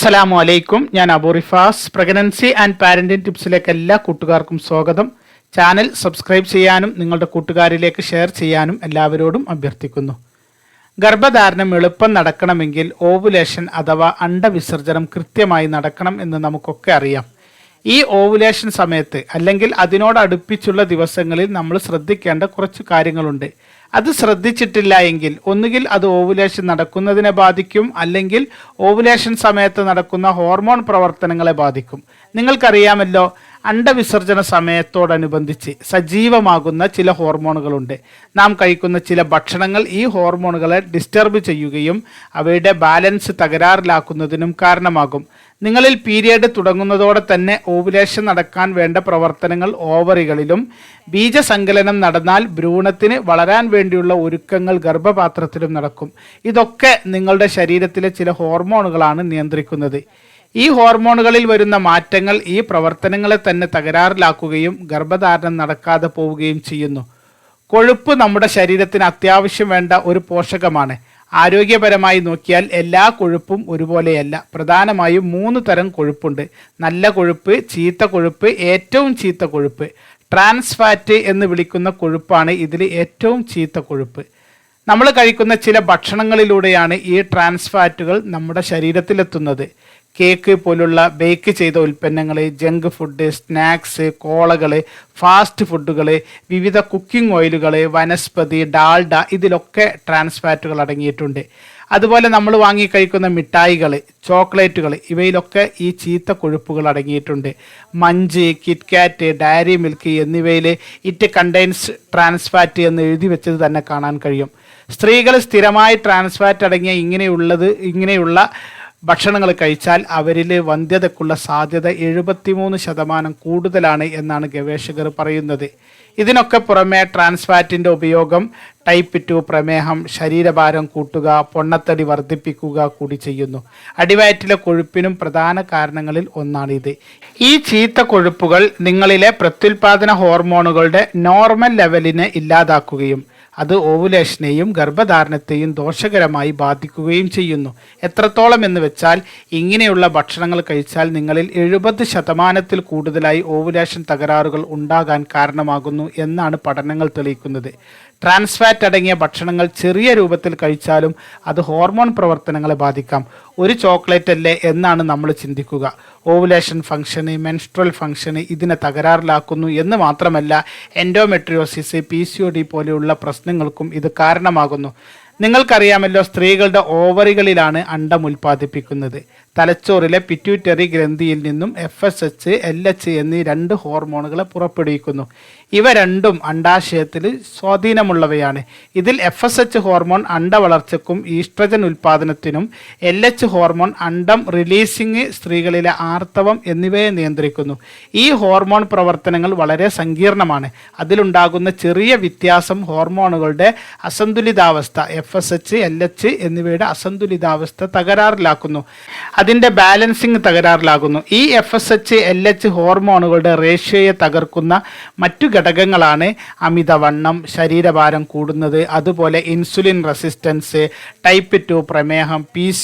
അസ്സലാമു അലൈക്കും. ഞാൻ Abu Rifas. Pregnancy and parenting ടിപ്സിലേക്ക് എല്ലാ കൂട്ടുകാർക്കും സ്വാഗതം. ചാനൽ സബ്സ്ക്രൈബ് ചെയ്യാനും നിങ്ങളുടെ കൂട്ടുകാരിലേക്ക് ഷെയർ ചെയ്യാനും എല്ലാവരോടും അഭ്യർത്ഥിക്കുന്നു. ഗർഭധാരണം എളുപ്പം നടക്കണമെങ്കിൽ ഓവുലേഷൻ അഥവാ അണ്ടവിസർജനം കൃത്യമായി നടക്കണം എന്ന് നമുക്കൊക്കെ അറിയാം. ഈ ഓവുലേഷൻ സമയത്ത് അല്ലെങ്കിൽ അതിനോട് അതിനോടടുപ്പിച്ചുള്ള ദിവസങ്ങളിൽ നമ്മൾ ശ്രദ്ധിക്കേണ്ട കുറച്ച് കാര്യങ്ങളുണ്ട്. അത് ശ്രദ്ധിച്ചിട്ടില്ല എങ്കിൽ ഒന്നുകിൽ അത് ഓവുലേഷൻ നടക്കുന്നതിനെ ബാധിക്കും അല്ലെങ്കിൽ ഓവുലേഷൻ സമയത്ത് നടക്കുന്ന ഹോർമോൺ പ്രവർത്തനങ്ങളെ ബാധിക്കും. നിങ്ങൾക്കറിയാമല്ലോ അണ്ടവിസർജന സമയത്തോടനുബന്ധിച്ച് സജീവമാകുന്ന ചില ഹോർമോണുകളുണ്ട്. നാം കഴിക്കുന്ന ചില ഭക്ഷണങ്ങൾ ഈ ഹോർമോണുകളെ ഡിസ്റ്റർബ് ചെയ്യുകയും അവയുടെ ബാലൻസ് തകരാറിലാക്കുന്നതിനും കാരണമാകും. നിങ്ങളിൽ പീരിയഡ് തുടങ്ങുന്നതോടെ തന്നെ ഓവുലേഷൻ നടക്കാൻ വേണ്ട പ്രവർത്തനങ്ങൾ ഓവറികളിലും ബീജസങ്കലനം നടന്നാൽ ഭ്രൂണത്തിന് വളരാൻ വേണ്ടിയുള്ള ഒരുക്കങ്ങൾ ഗർഭപാത്രത്തിലും നടക്കും. ഇതൊക്കെ നിങ്ങളുടെ ശരീരത്തിലെ ചില ഹോർമോണുകളാണ് നിയന്ത്രിക്കുന്നത്. ഈ ഹോർമോണുകളിൽ വരുന്ന മാറ്റങ്ങൾ ഈ പ്രവർത്തനങ്ങളെ തന്നെ തകരാറിലാക്കുകയും ഗർഭധാരണം നടക്കാതെ പോവുകയും ചെയ്യുന്നു. കൊഴുപ്പ് നമ്മുടെ ശരീരത്തിന് അത്യാവശ്യം വേണ്ട ഒരു പോഷകമാണ്. ആരോഗ്യപരമായി നോക്കിയാൽ എല്ലാ കൊഴുപ്പും ഒരുപോലെയല്ല. പ്രധാനമായും മൂന്ന് തരം കൊഴുപ്പുണ്ട്. നല്ല കൊഴുപ്പ് ചീത്ത കൊഴുപ്പ് ഏറ്റവും ചീത്ത കൊഴുപ്പ്. ട്രാൻസ് ഫാറ്റ് എന്ന് വിളിക്കുന്ന കൊഴുപ്പാണ് ഇതിൽ ഏറ്റവും ചീത്ത കൊഴുപ്പ്. നമ്മൾ കഴിക്കുന്ന ചില ഭക്ഷണങ്ങളിലൂടെയാണ് ഈ ട്രാൻസ് ഫാറ്റുകൾ നമ്മുടെ ശരീരത്തിലെത്തുന്നത്. കേക്ക് പോലുള്ള ബേക്ക് ചെയ്ത ഉൽപ്പന്നങ്ങൾ ജങ്ക് ഫുഡ് സ്നാക്സ് കോളകൾ ഫാസ്റ്റ് ഫുഡുകൾ വിവിധ കുക്കിംഗ് ഓയിലുകൾ വനസ്പതി ഡാൽഡ ഇതിലൊക്കെ ട്രാൻസ്ഫാറ്റുകൾ അടങ്ങിയിട്ടുണ്ട്. അതുപോലെ നമ്മൾ വാങ്ങി കഴിക്കുന്ന മിഠായികൾ ചോക്ലേറ്റുകൾ ഇവയിലൊക്കെ ഈ ചീത്ത കൊഴുപ്പുകൾ അടങ്ങിയിട്ടുണ്ട്. മഞ്ച് കിറ്റ്കാറ്റ് ഡയറി മിൽക്ക് എന്നിവയിൽ ഇറ്റ് കണ്ടെയ്ൻസ് ട്രാൻസ്ഫാറ്റ് എന്ന് എഴുതി വെച്ചത് തന്നെ കാണാൻ കഴിയും. സ്ത്രീകൾ സ്ഥിരമായി ട്രാൻസ്ഫാറ്റ് അടങ്ങിയ ഇങ്ങനെയുള്ളത് ഇങ്ങനെയുള്ള ഭക്ഷണങ്ങൾ കഴിച്ചാൽ അവരിൽ വന്ധ്യതക്കുള്ള സാധ്യത എഴുപത്തിമൂന്ന് ശതമാനം കൂടുതലാണ് എന്നാണ് ഗവേഷകർ പറയുന്നത്. ഇതിനൊക്കെ പുറമെ ട്രാൻസ്ഫാറ്റിന്റെ ഉപയോഗം ടൈപ്പ് ടു പ്രമേഹം ശരീരഭാരം കൂട്ടുക പൊണ്ണത്തടി വർദ്ധിപ്പിക്കുക കൂടി ചെയ്യുന്നു. അടിവയറ്റിലെ കൊഴുപ്പിനും പ്രധാന കാരണങ്ങളിൽ ഒന്നാണിത്. ഈ ചീത്ത കൊഴുപ്പുകൾ നിങ്ങളിലെ പ്രത്യുൽപാദന ഹോർമോണുകളുടെ നോർമൽ ലെവലിനെ ഇല്ലാതാക്കുകയും അത് ഓവുലേഷനെയും ഗർഭധാരണത്തെയും ദോഷകരമായി ബാധിക്കുകയും ചെയ്യുന്നു. എത്രത്തോളം എന്ന് വെച്ചാൽ ഇങ്ങനെയുള്ള ഭക്ഷണങ്ങൾ കഴിച്ചാൽ നിങ്ങളിൽ എഴുപത് ശതമാനത്തിൽ കൂടുതലായി ഓവുലേഷൻ തകരാറുകൾ ഉണ്ടാകാൻ കാരണമാകുന്നു എന്നാണ് പഠനങ്ങൾ തെളിയിക്കുന്നത്. ട്രാൻസ്ഫാറ്റ് അടങ്ങിയ ഭക്ഷണങ്ങൾ ചെറിയ രൂപത്തിൽ കഴിച്ചാലും അത് ഹോർമോൺ പ്രവർത്തനങ്ങളെ ബാധിക്കാം. ഒരു ചോക്ലേറ്റ് അല്ലേ എന്നാണ് നമ്മൾ ചിന്തിക്കുക. ഓവുലേഷൻ ഫംഗ്ഷന് മെൻസ്ട്രൽ ഫംഗ്ഷന് ഇതിനെ തകരാറിലാക്കുന്നു എന്ന് മാത്രമല്ല endometriosis P C O D പോലെയുള്ള പ്രശ്നങ്ങൾക്കും ഇത് കാരണമാകുന്നു. നിങ്ങൾക്കറിയാമല്ലോ സ്ത്രീകളുടെ ഓവറികളിലാണ് അണ്ടം ഉൽപ്പാദിപ്പിക്കുന്നത്. തലച്ചോറിലെ പിറ്റ്യൂറ്ററി ഗ്രന്ഥിയിൽ നിന്നും F S H L H എന്നീ രണ്ട് ഹോർമോണുകളെ പുറപ്പെടുവിക്കുന്നു. ഇവ രണ്ടും അണ്ടാശയത്തിൽ സ്വാധീനമുള്ളവയാണ്. ഇതിൽ എഫ് എസ് എച്ച് ഹോർമോൺ അണ്ടവളർച്ചയ്ക്കും ഈസ്ട്രജൻ ഉൽപ്പാദനത്തിനും എൽ എച്ച് ഹോർമോൺ അണ്ടം റിലീസിംഗ് സ്ത്രീകളിലെ ആർത്തവം എന്നിവയെ നിയന്ത്രിക്കുന്നു. ഈ ഹോർമോൺ പ്രവർത്തനങ്ങൾ വളരെ സങ്കീർണമാണ്. അതിലുണ്ടാകുന്ന ചെറിയ വ്യത്യാസം ഹോർമോണുകളുടെ അസന്തുലിതാവസ്ഥ F S H L H എന്നിവയുടെ അസന്തുലിതാവസ്ഥ തകരാറിലാക്കുന്നു. അതിന്റെ ബാലൻസിങ് തകരാറിലാകുന്നു. ഈ F S H L H ഹോർമോണുകളുടെ റേഷ്യോയെ തകർക്കുന്ന മറ്റു ഘടകങ്ങളാണ് അമിതവണ്ണം ശരീരഭാരം കൂടുന്നത് അതുപോലെ ഇൻസുലിൻ റെസിസ്റ്റൻസ് ടൈപ്പ് ടു പ്രമേഹം പി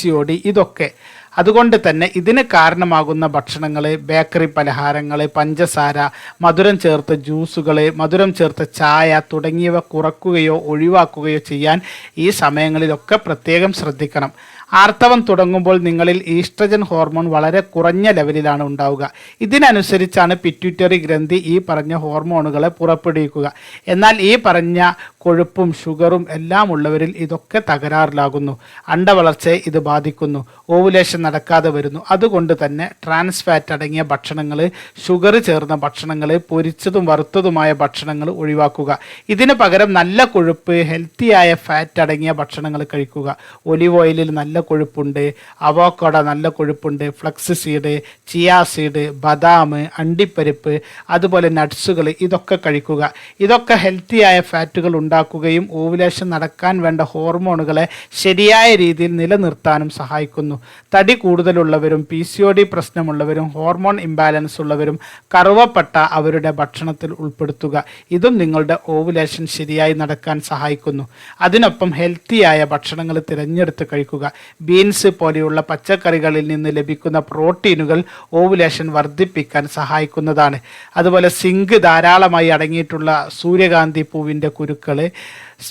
ഇതൊക്കെ. അതുകൊണ്ട് തന്നെ ഇതിന് കാരണമാകുന്ന ഭക്ഷണങ്ങൾ ബേക്കറി പലഹാരങ്ങൾ പഞ്ചസാര മധുരം ചേർത്ത ജ്യൂസുകൾ മധുരം ചേർത്ത ചായ തുടങ്ങിയവ കുറക്കുകയോ ഒഴിവാക്കുകയോ ചെയ്യാൻ ഈ സമയങ്ങളിലൊക്കെ പ്രത്യേകം ശ്രദ്ധിക്കണം. ആർത്തവം തുടങ്ങുമ്പോൾ നിങ്ങളിൽ ഈസ്ട്രജൻ ഹോർമോൺ വളരെ കുറഞ്ഞ ലെവലിലാണ് ഉണ്ടാവുക. ഇതിനനുസരിച്ചാണ് പിറ്റ്യൂറ്ററി ഗ്രന്ഥി ഈ പറഞ്ഞ ഹോർമോണുകളെ പുറപ്പെടുവിക്കുക. എന്നാൽ ഈ പറഞ്ഞ കൊഴുപ്പും ഷുഗറും എല്ലാം ഉള്ളവരിൽ ഇതൊക്കെ തകരാറിലാകുന്നു. അണ്ടവളർച്ചയെ ഇത് ബാധിക്കുന്നു. ഓവുലേഷൻ നടക്കാതെ വരുന്നു. അതുകൊണ്ട് തന്നെ ട്രാൻസ് ഫാറ്റ് അടങ്ങിയ ഭക്ഷണങ്ങൾ ഷുഗർ ചേർന്ന ഭക്ഷണങ്ങൾ പൊരിച്ചതും വറുത്തതുമായ ഭക്ഷണങ്ങൾ ഒഴിവാക്കുക. ഇതിന് പകരം നല്ല കൊഴുപ്പ് ഹെൽത്തിയായ ഫാറ്റ് അടങ്ങിയ ഭക്ഷണങ്ങൾ കഴിക്കുക. ഒലിവ് ഓയിലിൽ നല്ല കൊഴുപ്പുണ്ട് അവോക്കോട നല്ല കൊഴുപ്പുണ്ട് ഫ്ലക്സ് സീഡ് ചിയാ സീഡ് ബദാം അണ്ടിപ്പരിപ്പ് അതുപോലെ നട്ട്സുകൾ ഇതൊക്കെ കഴിക്കുക. ഇതൊക്കെ ഹെൽത്തിയായ ഫാറ്റുകൾ ഉണ്ടാക്കുകയും ഓവുലേഷൻ നടക്കാൻ വേണ്ട ഹോർമോണുകളെ ശരിയായ രീതിയിൽ നിലനിർത്താനും സഹായിക്കുന്നു. തടി കൂടുതലുള്ളവരും പി സി ഒ ഡി പ്രശ്നമുള്ളവരും ഹോർമോൺ ഇംബാലൻസ് ഉള്ളവരും കറുവപ്പെട്ട അവരുടെ ഭക്ഷണത്തിൽ ഉൾപ്പെടുത്തുക. ഇതും നിങ്ങളുടെ ഓവുലേഷൻ ശരിയായി നടക്കാൻ സഹായിക്കുന്നു. അതിനൊപ്പം ഹെൽത്തിയായ ഭക്ഷണങ്ങൾ തിരഞ്ഞെടുത്ത് കഴിക്കുക. ബീൻസ് പോലെയുള്ള പച്ചക്കറികളിൽ നിന്ന് ലഭിക്കുന്ന പ്രോട്ടീനുകൾ ഓവുലേഷൻ വർദ്ധിപ്പിക്കാൻ സഹായിക്കുന്നതാണ്. അതുപോലെ സിങ്ക് ധാരാളമായി അടങ്ങിയിട്ടുള്ള സൂര്യകാന്തി പൂവിന്റെ കുരുക്കൾ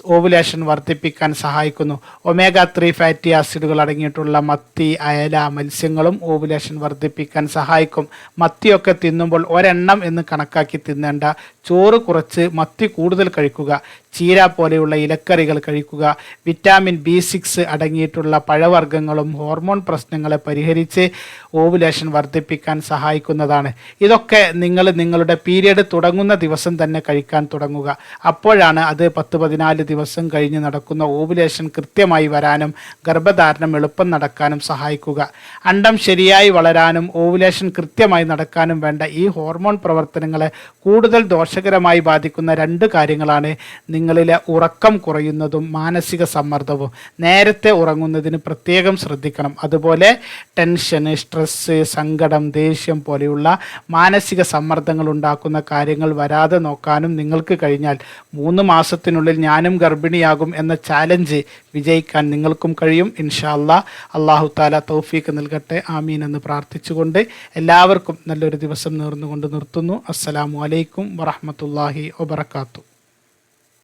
ഓവുലേഷൻ വർദ്ധിപ്പിക്കാൻ സഹായിക്കുന്നു. ഒമേഗ ത്രീ ഫാറ്റി ആസിഡുകൾ അടങ്ങിയിട്ടുള്ള മത്തി അയല മത്സ്യങ്ങളും ഓവുലേഷൻ വർദ്ധിപ്പിക്കാൻ സഹായിക്കും. മത്തിയൊക്കെ തിന്നുമ്പോൾ ഒരെണ്ണം എന്ന് കണക്കാക്കി തിന്നേണ്ട ചോറ് കുറച്ച് മത്തി കൂടുതൽ കഴിക്കുക ചീര പോലെയുള്ള ഇലക്കറികൾ കഴിക്കുക. വിറ്റാമിൻ ബി സിക്സ് അടങ്ങിയിട്ടുള്ള പഴവർഗങ്ങളും ഹോർമോൺ പ്രശ്നങ്ങളെ പരിഹരിച്ച് ഓവുലേഷൻ വർദ്ധിപ്പിക്കാൻ സഹായിക്കുന്നതാണ്. ഇതൊക്കെ നിങ്ങൾ നിങ്ങളുടെ പീരിയഡ് തുടങ്ങുന്ന ദിവസം തന്നെ കഴിക്കാൻ തുടങ്ങുക. അപ്പോഴാണ് അത് പത്ത് പതിനാല് ദിവസം കഴിഞ്ഞ് നടക്കുന്ന ഓവുലേഷൻ കൃത്യമായി വരാനും ഗർഭധാരണം എളുപ്പം നടക്കാനും സഹായിക്കുക. അണ്ടം ശരിയായി വളരാനും ഓവുലേഷൻ കൃത്യമായി നടക്കാനും വേണ്ട ഈ ഹോർമോൺ പ്രവർത്തനങ്ങളെ കൂടുതൽ ദോഷകരമായി ബാധിക്കുന്ന രണ്ട് കാര്യങ്ങളാണ് നിങ്ങളിലെ ഉറക്കം കുറയുന്നതും മാനസിക സമ്മർദ്ദവും നേരത്തെ ഉറങ്ങുന്നതിന് പ്രത്യേകം ശ്രദ്ധിക്കണം. അതുപോലെ ടെൻഷൻ സ്ട്രെസ്സ് സങ്കടം ദേഷ്യം പോലെയുള്ള മാനസിക സമ്മർദ്ദങ്ങൾ ഉണ്ടാക്കുന്ന കാര്യങ്ങൾ വരാതെ നോക്കാനും നിങ്ങൾക്ക് കഴിഞ്ഞാൽ മൂന്ന് മാസത്തിനുള്ളിൽ ഞാനും ഗർഭിണിയാകും എന്ന ചാലഞ്ച് വിജയിക്കാൻ നിങ്ങൾക്കും കഴിയും. ഇൻഷാ അല്ലാ അള്ളാഹു താല തൗഫീക്ക് നൽകട്ടെ. ആമീൻ എന്ന് പ്രാർത്ഥിച്ചുകൊണ്ട് എല്ലാവർക്കും നല്ലൊരു ദിവസം നേർന്നുകൊണ്ട് നിർത്തുന്നു. അസ്സലാമു അലൈക്കും വറഹമത്തല്ലാഹി വബർക്കാത്തു